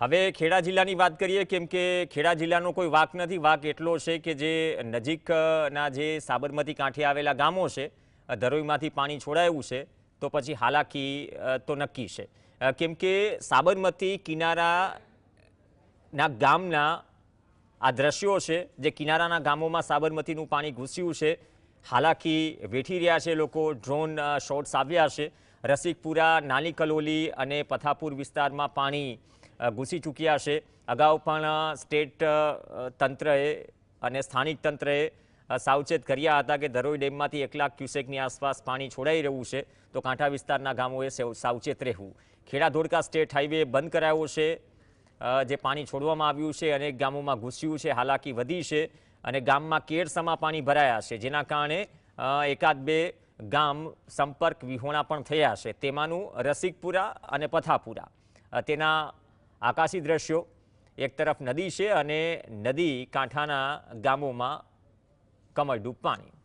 હવે ખેડા જિલ્લાની વાત કરીએ, કેમ કે ખેડા જિલ્લાનો કોઈ વાક નથી. વાક એટલો છે કે જે નજીકના જે સાબરમતી કાંઠે આવેલા ગામો છે, ધરોઈમાંથી પાણી છોડાયું છે, તો પછી હાલાકી તો નક્કી છે. કેમ કે સાબરમતી કિનારાના ગામના આ દ્રશ્યો છે, જે કિનારાના ગામોમાં સાબરમતીનું પાણી ઘૂસ્યું છે, હાલાકી વેઠી રહ્યા છે લોકો, ડ્રોન શોટ્સ આવ્યા છે. રસિકપુરા નાની કલોલી અને પથાપુર વિસ્તારમાં પાણી ઘૂસી ચૂક્યા છે. અગાઉ પણ સ્ટેટ તંત્રએ અને સ્થાનિક તંત્રએ સાવચેત કર્યા હતા કે ધરોઈ ડેમમાંથી એક લાખ ક્યુસેકની આસપાસ પાણી છોડાઈ રહ્યું છે. તો કાંઠા વિસ્તારના ગામોએ સેવ- સાવચેત રહેવું. ખેડા ધોળકા સ્ટેટ હાઈવે બંધ કરાયો છે. જે પાણી છોડવામાં આવ્યું છે, અનેક ગામોમાં ઘૂસ્યું છે, હાલાકી વધી છે અને ગામમાં કેરસમા પાણી ભરાયા છે. જેના કારણે એકાદ બે ગામ સંપર્ક વિહોણા પણ થયા છે. તેમાંનું રસિકપુરા અને પથાપુરા. તેના આકાશી દ્રશ્યો એક તરફ નદી છે અને નદી કાંઠાના ગામોમાં કમળડું પાણી